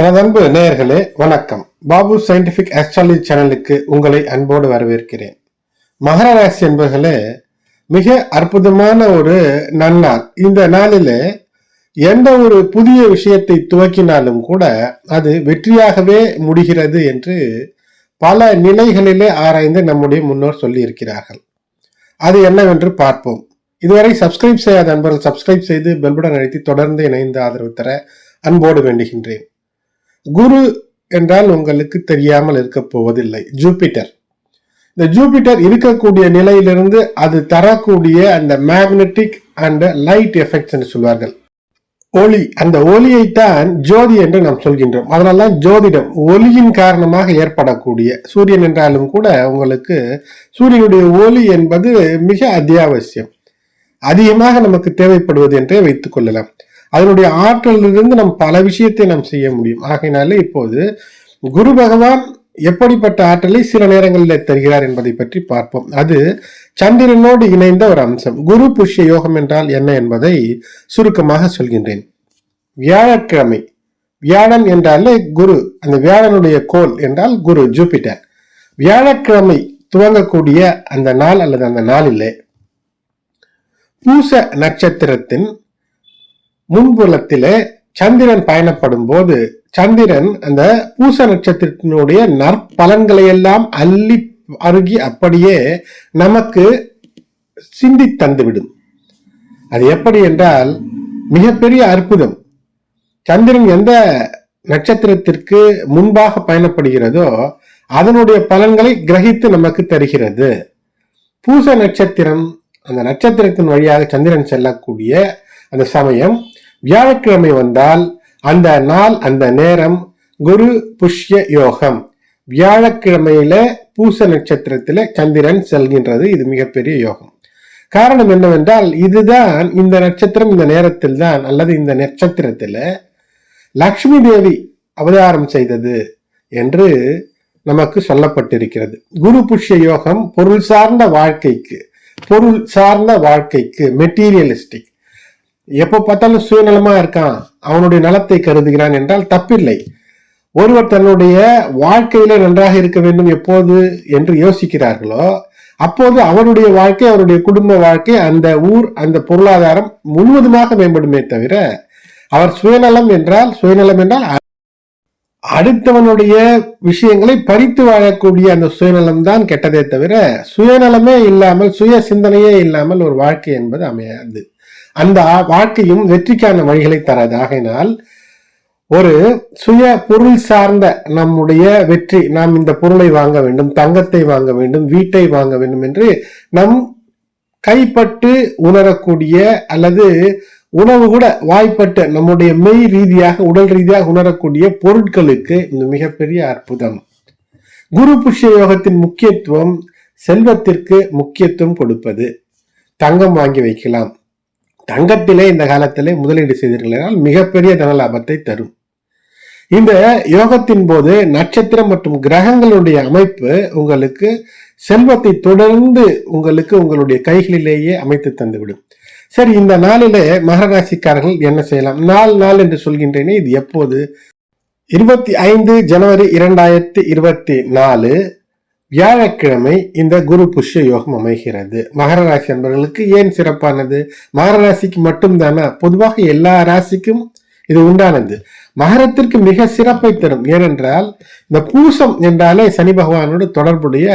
எனது அன்பு நேயர்களே வணக்கம். பாபு சயின்டிபிக் ஆஸ்ட்ராலஜி சேனலுக்கு உங்களை அன்போடு வரவேற்கிறேன். மகர ராசி என்பர்களே மிக அற்புதமான ஒரு நன்னாள். இந்த நாளில் எந்த ஒரு புதிய விஷயத்தை துவக்கினாலும் கூட அது வெற்றியாகவே முடிகிறது என்று பல நிலைகளிலே ஆராய்ந்து நம்முடைய முன்னோர் சொல்லியிருக்கிறார்கள். அது என்னவென்று பார்ப்போம். இதுவரை சப்ஸ்கிரைப் செய்யாத அன்பர்கள் சப்ஸ்கிரைப் செய்து பெல்புடன் அழைத்து தொடர்ந்து இணைந்து ஆதரவு தர அன்போடு வேண்டுகின்றேன். குரு என்றால் உங்களுக்கு தெரியாமல் இருக்க போவதில்லை. ஜூபிட்டர். இந்த ஜூபிட்டர் இருக்கக்கூடிய நிலையிலிருந்து அது தரக்கூடிய அந்த மேக்னெட்டிக் அண்ட் லைட் எஃபெக்ட்ஸ் என்று சொல்வார்கள். ஒளி. அந்த ஒளியைத்தான் ஜோதி என்று நாம் சொல்கின்றோம். அதனால்தான் ஜோதிடம் ஒளியின் காரணமாக ஏற்படக்கூடிய சூரியன் என்றாலும் கூட உங்களுக்கு சூரியனுடைய ஒளி என்பது மிக அத்தியாவசியம். அதிகமாக நமக்கு தேவைப்படுவது என்றே வைத்துக் கொள்ளலாம். அதனுடைய ஆற்றலிலிருந்து நம் பல விஷயத்தை நாம் செய்ய முடியும். ஆகையினாலே இப்போது குரு பகவான் எப்படிப்பட்ட ஆற்றலை சில நேரங்களில் தருகிறார் என்பதை பற்றி பார்ப்போம். அது சந்திரனோடு இணைந்த ஒரு அம்சம். குரு புஷ்ய யோகம் என்றால் என்ன என்பதை சுருக்கமாக சொல்கின்றேன். வியாழக்கிழமை. வியாழன் என்றாலே குரு அந்த வியாழனுடைய கோல் என்றால் குரு ஜூபிட்டர். வியாழக்கிழமை துவங்கக்கூடிய அந்த நாள் அல்லது அந்த நாளிலே பூச நட்சத்திரத்தின் முன்புலத்திலே சந்திரன் பயணப்படும் போது சந்திரன் அந்த பூச நட்சத்திரத்தினுடைய நற்பலன்களை எல்லாம் அள்ளி அருகி அப்படியே நமக்கு சிந்தி தந்துவிடும். அது எப்படி என்றால் மிகப்பெரிய அற்புதம். சந்திரன் எந்த நட்சத்திரத்திற்கு முன்பாக பயணப்படுகிறதோ அதனுடைய பலன்களை கிரகித்து நமக்கு தருகிறது. பூச நட்சத்திரம் அந்த நட்சத்திரத்தின் வழியாக சந்திரன் செல்லக்கூடிய அந்த சமயம் வியாழக்கிழமை வந்தால் அந்த நாள் அந்த நேரம் குரு புஷ்ய யோகம். வியாழக்கிழமையில பூச நட்சத்திரத்தில் சந்திரன் செல்கின்றது. இது மிகப்பெரிய யோகம். காரணம் என்னவென்றால் இதுதான் இந்த நட்சத்திரம் இந்த நேரத்தில் தான் அல்லது இந்த நட்சத்திரத்துல லக்ஷ்மி தேவி அவதாரம் செய்தது என்று நமக்கு சொல்லப்பட்டிருக்கிறது. குரு புஷ்ய யோகம் பொருள் சார்ந்த வாழ்க்கைக்கு பொருள் சார்ந்த வாழ்க்கைக்கு மெட்டீரியலிஸ்டிக் எப்போ பார்த்தாலும் சுயநலமா இருக்கான். அவனுடைய நலத்தை கருதுகிறான் என்றால் தப்பில்லை. ஒருவர் தன்னுடைய வாழ்க்கையில நன்றாக இருக்க வேண்டும் எப்போது என்று யோசிக்கிறார்களோ அப்போது அவருடைய வாழ்க்கை அவருடைய குடும்ப வாழ்க்கை அந்த ஊர் அந்த பொருளாதாரம் முழுவதுமாக மேம்படுமே தவிர அவர் சுயநலம் என்றால் சுயநலம் என்றால் அடுத்தவனுடைய விஷயங்களை பறித்து வாழக்கூடிய அந்த சுயநலம் தான் கெட்டதே தவிர சுயநலமே இல்லாமல் சுய சிந்தனையே இல்லாமல் ஒரு வாழ்க்கை என்பது அமையாது. அந்த வாழ்க்கையும் வெற்றிக்கான வழிகளை தராது. ஆகையினால் ஒரு சுய பொருள் சார்ந்த நம்முடைய வெற்றி நாம் இந்த பொருளை வாங்க வேண்டும் தங்கத்தை வாங்க வேண்டும் வீட்டை வாங்க வேண்டும் என்று நம் கைப்பட்டு உணரக்கூடிய அல்லது உணவு கூட வாய்ப்பட்ட நம்முடைய மெய் ரீதியாக உடல் ரீதியாக உணரக்கூடிய பொருட்களுக்கு இந்த மிகப்பெரிய அற்புதம். குரு புஷ்ய யோகத்தின் முக்கியத்துவம் செல்வத்திற்கு முக்கியத்துவம் கொடுப்பது. தங்கம் வாங்கி வைக்கலாம். தங்கத்திலே இந்த காலத்திலே முதலீடு செய்தீர்கள் மிகப்பெரிய தன லாபத்தை தரும். இந்த யோகத்தின் போது நட்சத்திரம் மற்றும் கிரகங்களுடைய அமைப்பு உங்களுக்கு செல்வத்தை தொடர்ந்து உங்களுக்கு உங்களுடைய கைகளிலேயே அமைத்து தந்துவிடும். சரி இந்த நாளிலே மகராசிக்காரர்கள் என்ன செய்யலாம்? நாள் நாள் என்று சொல்கின்றேனே இது எப்போது? இருபத்தி ஐந்து ஜனவரி இரண்டாயிரத்தி இருபத்தி நாலு வியாழக்கிழமை இந்த குரு புஷ்ய யோகம் அமைகிறது. மகர ராசி என்பவர்களுக்கு ஏன் சிறப்பானது? மகர ராசிக்கு மட்டும்தானா? பொதுவாக எல்லா ராசிக்கும் இது உண்டானது. மகரத்திற்கு மிக சிறப்பை தரும். ஏனென்றால் இந்த பூசம் என்றாலே சனி பகவானோடு தொடர்புடைய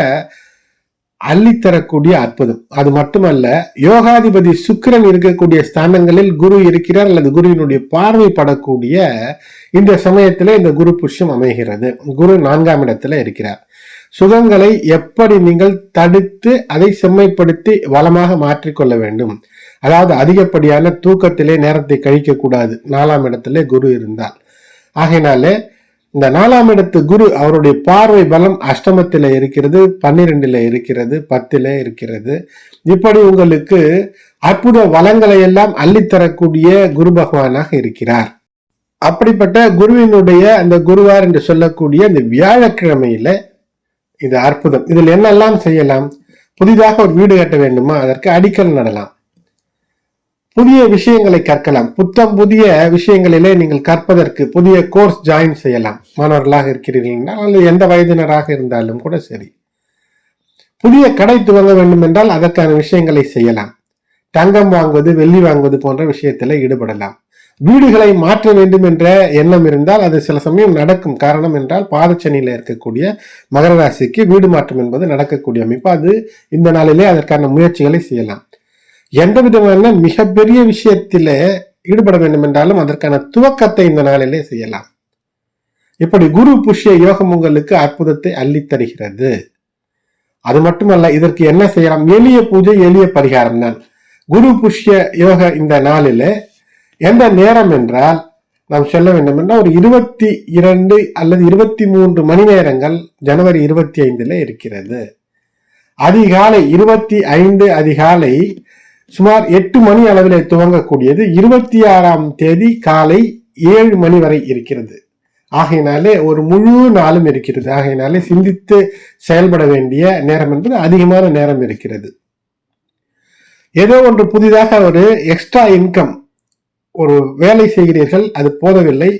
அள்ளித்தரக்கூடிய அற்புதம். அது மட்டுமல்ல யோகாதிபதி சுக்கிரன் இருக்கக்கூடிய ஸ்தானங்களில் குரு இருக்கிறார் அல்லது குருவினுடைய பார்வை படக்கூடிய இந்த சமயத்தில் இந்த குரு புஷ்யம் அமைகிறது. குரு நான்காம் இடத்துல இருக்கிறார். சுகங்களை எப்படி நீங்கள் தடுத்து அதை செம்மைப்படுத்தி வளமாக மாற்றிக்கொள்ள வேண்டும்? அதாவது அதிகப்படியான தூக்கத்திலே நேரத்தை கழிக்க கூடாது. நாலாம் இடத்திலே குரு இருந்தால் ஆகையினாலே இந்த நாலாம் இடத்து குரு அவருடைய பார்வை பலம் அஷ்டமத்தில் இருக்கிறது பன்னிரெண்டில் இருக்கிறது பத்தில் இருக்கிறது. இப்படி உங்களுக்கு அற்புத வளங்களை எல்லாம் அள்ளித்தரக்கூடிய குரு பகவானாக இருக்கிறார். அப்படிப்பட்ட குருவினுடைய அந்த குருவார் என்று சொல்லக்கூடிய இந்த வியாழக்கிழமையில இது அற்புதம். இதில் என்னெல்லாம் செய்யலாம்? புதிதாக ஒரு வீடு கட்ட வேண்டுமா? அதற்கு அடிக்கல் நடலாம். புதிய விஷயங்களை கற்கலாம். புத்தம் புதிய விஷயங்களிலே நீங்கள் கற்பதற்கு புதிய கோர்ஸ் ஜாயின் செய்யலாம். மாணவர்களாக இருக்கிறீர்கள் என்றால் அல்லது எந்த வயதினராக இருந்தாலும் கூட சரி. புதிய கடை துவங்க வேண்டும் என்றால் அதற்கான விஷயங்களை செய்யலாம். தங்கம் வாங்குவது வெள்ளி வாங்குவது போன்ற விஷயத்தில் ஈடுபடலாம். வீடுகளை மாற்ற வேண்டும் என்ற எண்ணம் இருந்தால் அது சில சமயம் நடக்கும். காரணம் என்றால் பாதச்சனியில் இருக்கக்கூடிய மகர ராசிக்கு வீடு மாற்றம் என்பது நடக்கக்கூடிய அமைப்பு. அது இந்த நாளிலே அதற்கான முயற்சிகளை செய்யலாம். எந்த விதமான மிகப்பெரிய விஷயத்திலே ஈடுபட வேண்டும் என்றாலும் அதற்கான துவக்கத்தை இந்த நாளிலே செய்யலாம். இப்படி குரு புஷ்ய யோகம் உங்களுக்கு அற்புதத்தை அள்ளித்தருகிறது அது மட்டுமல்ல இதற்கு என்ன செய்யலாம்? எளிய பூஜை எளிய பரிகாரம் தான். குரு புஷ்ய யோக இந்த நாளிலே எந்த நேரம் என்றால் நாம் சொல்ல வேண்டும் என்றால் ஒரு இருபத்தி இரண்டு அல்லது இருபத்தி மூன்று மணி நேரங்கள் ஜனவரி இருபத்தி ஐந்துல இருக்கிறது. அதிகாலை இருபத்தி ஐந்து அதிகாலை சுமார் எட்டு மணி அளவில் துவங்கக்கூடியது. இருபத்தி ஆறாம் தேதி காலை ஏழு மணி வரை இருக்கிறது. ஆகையினாலே ஒரு முழு நாளும் இருக்கிறது. ஆகையினாலே சிந்தித்து செயல்பட வேண்டிய நேரம் என்பது அதிகமான நேரம் இருக்கிறது. ஏதோ ஒன்று புதிதாக ஒரு எக்ஸ்ட்ரா இன்கம் ஒரு வேலை செய்கிறீர்கள் அது போதவில்லை.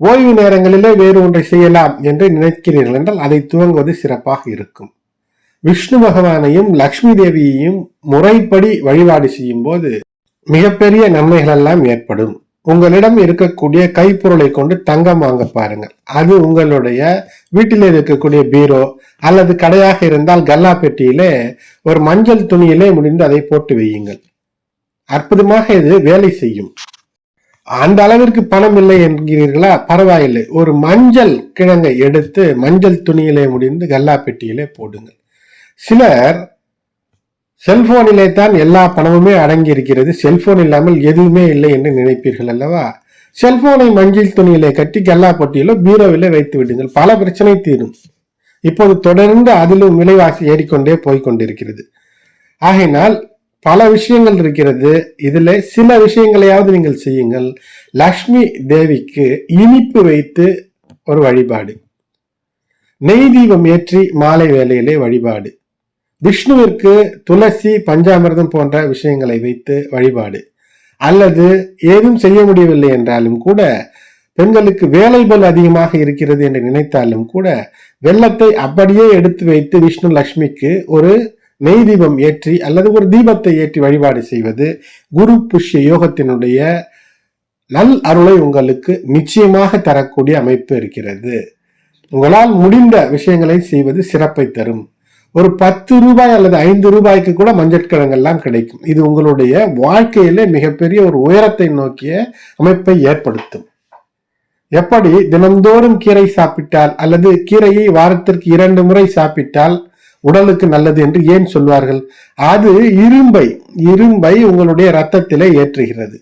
ஓய்வு நேரங்களிலே வேறு ஒன்றை செய்யலாம் என்று நினைக்கிறீர்கள் என்றால் அதை துவங்குவது சிறப்பாக இருக்கும். விஷ்ணு பகவானையும் லக்ஷ்மி தேவியையும் முறைப்படி வழிபாடு செய்யும் போது மிகப்பெரிய நன்மைகள் எல்லாம் ஏற்படும். உங்களிடம் இருக்கக்கூடிய கைப்பொருளை கொண்டு தங்கம் வாங்க பாருங்கள். அது உங்களுடைய வீட்டில் இருக்கக்கூடிய பீரோ அல்லது கடையாக இருந்தால் கல்லா பெட்டியிலே ஒரு மஞ்சள் துணியிலே முடிந்து அதை போட்டு வையுங்கள். அற்புதமாக இது வேலை செய்யும். அந்த அளவிற்கு பணம் இல்லை என்கிறீர்களா? பரவாயில்லை. ஒரு மஞ்சள் கிழங்கை எடுத்து மஞ்சள் துணியிலே முடிந்து கல்லா பெட்டியிலே போடுங்கள். சிலர் செல்போனிலே தான் எல்லா பணமுமே அடங்கி இருக்கிறது செல்போன் இல்லாமல் எதுவுமே இல்லை என்று நினைப்பீர்கள் அல்லவா? செல்போனை மஞ்சள் துணியிலே கட்டி கல்லா பொட்டியிலோ பீரோவிலே வைத்து விடுங்கள். பல பிரச்சனை தீரும். இப்போது தொடர்ந்து அதிலும் விலைவாசி ஏறிக்கொண்டே போய்கொண்டிருக்கிறது ஆகையினால் பல விஷயங்கள் இருக்கிறது. இதில் சில விஷயங்களையாவது நீங்கள் செய்யுங்கள். லக்ஷ்மி தேவிக்கு இனிப்பு வைத்து ஒரு வழிபாடு. நெய் தீபம் ஏற்றி மாலை வேலையிலே வழிபாடு. விஷ்ணுவிற்கு துளசி பஞ்சாமிர்தம் போன்ற விஷயங்களை வைத்து வழிபாடு. அல்லது ஏதும் செய்ய முடியவில்லை என்றாலும் கூட பெண்களுக்கு வேலை பல் அதிகமாக இருக்கிறது என்று நினைத்தாலும் கூட வெள்ளத்தை அப்படியே எடுத்து வைத்து விஷ்ணு லக்ஷ்மிக்கு ஒரு நெய் தீபம் ஏற்றி அல்லது ஒரு தீபத்தை ஏற்றி வழிபாடு செய்வது குரு புஷ்ய யோகத்தினுடைய நல் அருளை உங்களுக்கு நிச்சயமாக தரக்கூடிய அமைப்பு இருக்கிறது. உங்களால் முடிந்த விஷயங்களை செய்வது சிறப்பை தரும். ஒரு பத்து ரூபாய் அல்லது ஐந்து ரூபாய்க்கு கூட மஞ்சட்கிழங்கெல்லாம் கிடைக்கும். இது உங்களுடைய வாழ்க்கையில மிகப்பெரிய ஒரு உயரத்தை நோக்கிய அமைப்பை ஏற்படுத்தும். எப்படி தினந்தோறும் கீரை சாப்பிட்டால் அல்லது கீரையை வாரத்திற்கு இரண்டு முறை சாப்பிட்டால் உடலுக்கு நல்லது என்று ஏன் சொல்வார்கள்? அது இரும்பை இரும்பை உங்களுடைய ரத்தத்திலே ஏற்றுகிறது.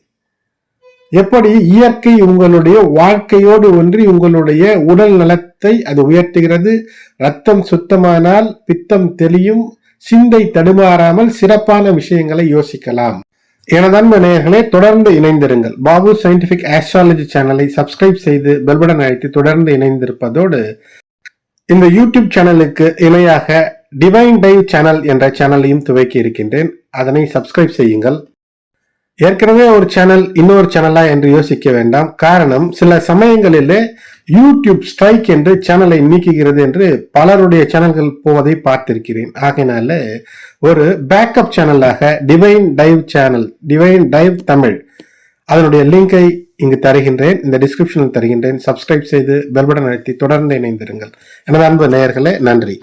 எப்படி? இயற்கை உங்களுடைய வாழ்க்கையோடு ஒன்றி உங்களுடைய உடல் நலத்தை அது உயர்த்துகிறது. ரத்தம் சுத்தமானால் பித்தம் தெளியும் சிந்தை தடுமாறாமல் சிறப்பான விஷயங்களை யோசிக்கலாம். எனது நேயர்களே தொடர்ந்து இணைந்திருங்கள். பாபு சயின்டிபிக் ஆஸ்ட்ராலஜி சேனலை சப்ஸ்கிரைப் செய்து பெல்படன் அழைத்து தொடர்ந்து இணைந்திருப்பதோடு இந்த யூடியூப் சேனலுக்கு இணையாக டிவைன் டைவ் சேனல் என்ற சேனலையும் துவக்கி இருக்கின்றேன். அதனை சப்ஸ்கிரைப் செய்யுங்கள். ஏற்கனவே ஒரு சேனல் இன்னொரு சேனலா என்று யோசிக்க வேண்டாம். காரணம் சில சமயங்களிலே யூடியூப் ஸ்ட்ரைக் என்று சேனலை நீக்குகிறது என்று பலருடைய சேனல்கள் போவதை பார்த்திருக்கிறேன். ஆகையினால ஒரு backup சேனலாக divine dive channel divine dive Tamil அதனுடைய லிங்கை இங்கு தருகின்றேன். இந்த டிஸ்கிரிப்ஷனில் தருகின்றேன். சப்ஸ்கிரைப் செய்து பெல்படன் அழுத்தி தொடர்ந்து இணைந்திருங்கள். எனது அன்பு நேயர்களே நன்றி.